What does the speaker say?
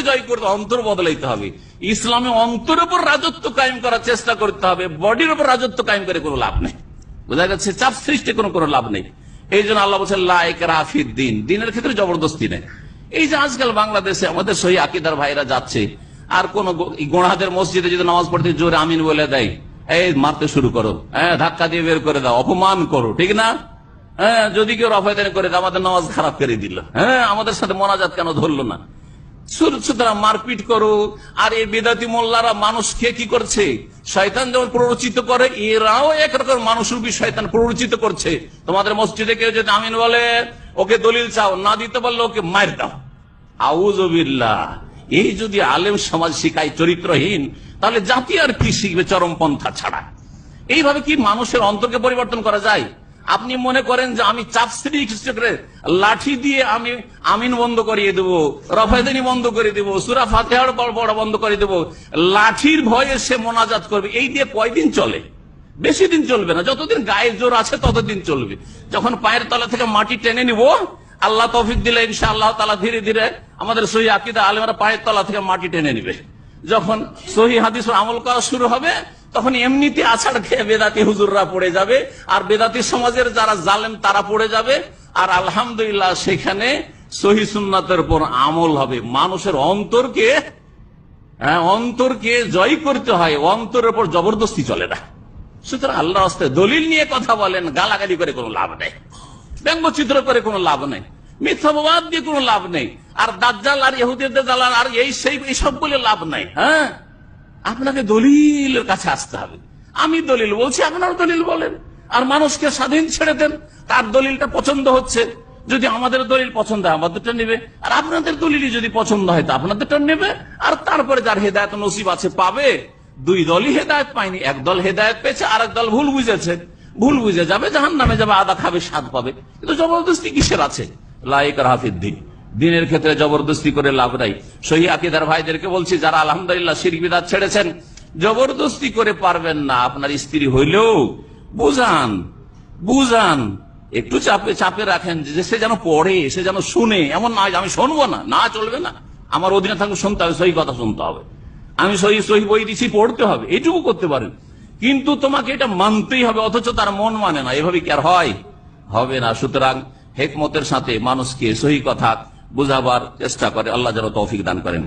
অন্তরকে জয় করতে অন্তর বদলাইতে হবে। ইসলামে অন্তরের উপর রাজত্ব কায়েম করার চেষ্টা করতে হবে, বডির উপর রাজত্ব কায়েম করে কোনো লাভ নেই। বোঝা যাচ্ছে চাপ সৃষ্টি কোনো কোনো লাভ নেই। এই জন্য আল্লাহ বলছেন লাইক রাফির দিন, দিনের ক্ষেত্রে জবরদস্তি নেই। এই যে আজকাল বাংলাদেশে আমাদের সহি আকিদার ভাইরা যাচ্ছে, আর কোন গোড়াদের মসজিদে যদি নামাজ পড়তে জোরে আমিন বলে দেয়, এই মারতে শুরু করো। হ্যাঁ ধাক্কা দিয়ে বের করে দাও, অপমান করো, ঠিক না? হ্যাঁ যদি কেউ রফায়দানি করে আমাদের নামাজ খারাপ করে দিল। হ্যাঁ আমাদের সাথে মনাজাত কেন ধরলো না? মারপিট করো। আর এই বেদাতি মোল্লারা মানুষকে কি করছে? শয়তান যেমন প্ররোচিত করে, এরাও একরকম মানুষরূপী শয়তান প্ররোচিত করছে। তোমাদের মসজিদে কেউ যদি আমিন বলে, ওকে দলিল চাও, না দিতে পারলে ওকে মার দাও। আউজবিল্লাহ এই যদি আলেম সমাজ শিখায় চরিত্রহীন, তাহলে জাতি আর কি শিখবে চরমপন্থা ছাড়া? এইভাবে কি মানুষের অন্তরকে পরিবর্তন করা যায়? আপনি মনে করেন যে আমি চাপ সৃষ্টি করে লাঠি দিয়ে আমি আমিন বন্ধ করিয়ে দেবো, রফায়দানি বন্ধ করে দেবো, সুরা ফাতেহার বড় বন্ধ করে দেবো, লাঠির ভয়ে সে মোনাজাত করবে। এই দিয়ে কয়দিন চলে? বেশি দিন চলবে না। যতদিন গায়ে জোর আছে ততদিন চলবে। যখন পায়ের তলা থেকে মাটি টেনে নিব, আল্লাহ তৌফিক দিলে ইনশা আল্লাহ তালা ধীরে ধীরে আমাদের সহি আকিদা আলেমরা পায়ের তলা থেকে মাটি টেনে নিবে। যখন সহি হাদিস আমল করা শুরু হবে তখন এমনিতে আছাড় খেয়ে বেদাতি হুজুররা পড়ে যাবে আর বেদাতি সমাজের যারা জালেম তারা পড়ে যাবে আর আলহামদুলিল্লাহ সেখানে সহি সুন্নাতের উপর আমল হবে। মানুষের অন্তরকে হ্যাঁ, অন্তরকে জয় করতে হয় অন্তরের উপর জবরদস্তি চলে না। সুতরাং আল্লাহ রাস্তে দলিল নিয়ে কথা বলেন গালাগালি করে কোনো লাভ নেই। ব্যঙ্গচিত্র করে কোনো লাভ নেই। মিথ্যাবাদ দিয়ে কোনো লাভ নেই। আর দাজ্জাল আর ইহুদিদের দালাল আর এই সেই এইসব বলে লাভ নাই হ্যাঁ। আপনাকে দলিলের কাছে আসতে হবে। আমি দলিল বলছি, আপনার দলিল বলেন। আর মানুষকে স্বাধীন ছেড়ে দেন। তার দলিলটা পছন্দ হচ্ছে। যদি আমাদের দলিল পছন্দ হয় আমাদেরটা নেবে। আর আপনাদের দলিলই যদি পছন্দ হয়, তা আপনাদেরটা নেবে। আর তারপরে যার হেদায়ত নসিব আছে, পাবে। দুই দলই হেদায়ত পায়নি। এক দল হেদায়ত পেয়েছে আর দল ভুল বুঝেছে। ভুল বুঝে যাবে জাহান নামে যাবে, আদা খাবে, স্বাদ পাবে। কিন্তু জবরদস্তি কিসের আছে? লাইক রাহাফির দিন দিনের ক্ষেত্রে জবরদস্তি করে লাভ নাই। সহি আকিদার ভাইদেরকে বলছি, যারা আলহামদুলিল্লাহ শিরবিদাত ছেড়েছেন, জবরদস্তি করে পারবেন না। আপনার স্ত্রী হইলেও বুঝান বুঝান, একটু চাপে চাপে রাখেন যে সে যেন পড়ে, সে যেন শুনে। এমন না আমি শুনব না না চলবে না। আমার অধীনে থাকলে শুনতে হবে, সহি কথা শুনতে হবে। আমি সহি সহি বই দিচ্ছি পড়তে হবে এইটুকু করতে পারেন। কিন্তু তোমাকে এটা মানতেই হবে, অথচ তার মন মানে না। এভাবে কি আর হয়? হবে না। সুতরাং হেকমতের সাথে মানুষকে সহি কথা বুঝাবার চেষ্টা করে আল্লাহ যেন তৌফিক দান করেন।